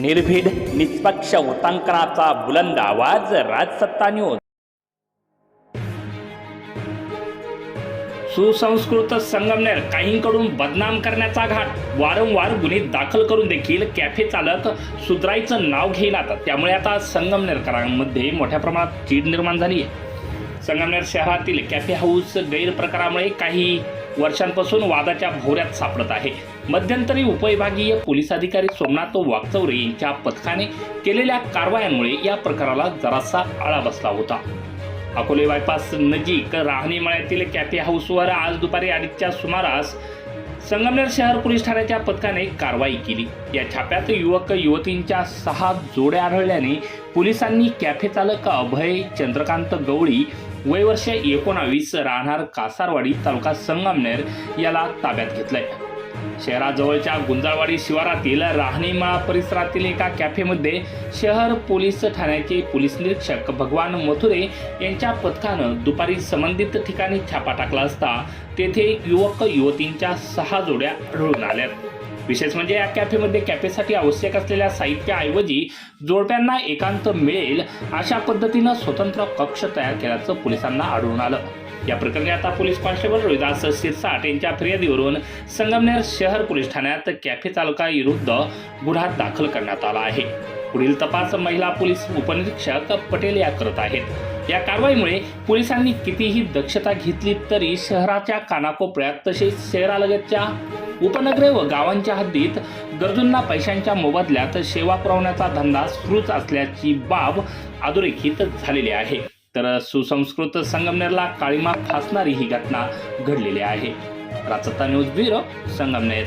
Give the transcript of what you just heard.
निर्भीड निष्पक्ष वृत्तांकनाचा बुलंद आवाज राजसत्ता न्यूज सुसंस्कृत संगमनेर काहींकडून बदनाम करण्याचा घाट. वारंवार गुन्हे दाखल करून देखील कॅफे चालक सुधरायचं नाव घेईनात त्यामुळे आता संगमनेरकरांमध्ये मोठ्या प्रमाणात चीड निर्माण झाली आहे संगमनेर शहरातील कॅफे हाऊस गैरप्रकारामुळे काही वर्षांपासून वादाच्या भोवऱ्यात सापडत आहे. मध्यंतरी उपविभागीय पोलीस अधिकारी सोमनाथ वागचौरे यांच्या पथकाने केलेल्या कारवायांमुळे या प्रकाराला जरासा आळा बसला होता. अकोले बायपास नजीक राहणी मळ्यातील कॅफे हाऊसवर आज दुपारी अडीचच्या सुमारास संगमनेर शहर पोलीस ठाण्याच्या पथकाने कारवाई केली. या छाप्यात युवक युवतींच्या सहा जोड्या आढळल्याने पोलिसांनी कॅफे चालक अभय चंद्रकांत गवळी वय वर्ष एकोणावीस राहणार कासारवाडी तालुका संगमनेर याला ताब्यात घेतलंय. शहराजवळच्या गुंजाळवाडी शिवारातील राहणीमाळा परिसरातील एका कॅफेमध्ये शहर पोलीस ठाण्याचे पोलीस निरीक्षक भगवान मथुरे यांच्या पथकानं दुपारी संबंधित ठिकाणी छापा टाकला असता तेथे युवक युवतींच्या सहा जोड्या आढळून आल्यात. विशेष म्हणजे या कॅफेमध्ये कॅफेसाठी आवश्यक असलेल्या साहित्याऐवजी जोडप्यांना एकांत मिळेल अशा पद्धतीनं स्वतंत्र कक्ष तयार केल्याचं पोलिसांना आढळून आलं. या प्रकरणी आता पोलीस कॉन्स्टेबल रोहिदास सिरसाट यांच्या फिर्यादीवरून संगमनेर शहर पोलीस ठाण्यात कॅफे चालकाविरुद्ध गुन्हा दाखल करण्यात आला आहे. पुढील तपास महिला पोलीस उपनिरीक्षक पटेल या करत आहेत. या कारवाईमुळे पोलिसांनी कितीही दक्षता घेतली तरी शहराच्या कानाकोपऱ्यात तसेच शहरालगतच्या उपनगरे व गावांच्या हद्दीत गरजूंना पैशांच्या मोबदल्यात सेवा पुरवण्याचा धंदा सुरूच असल्याची बाब अधोरेखित झालेली आहे. तर सुसंस्कृत संगमनेरला काळीमा फासणारी ही घटना घडलेली आहे. Rajsatta news bureau Sangamner.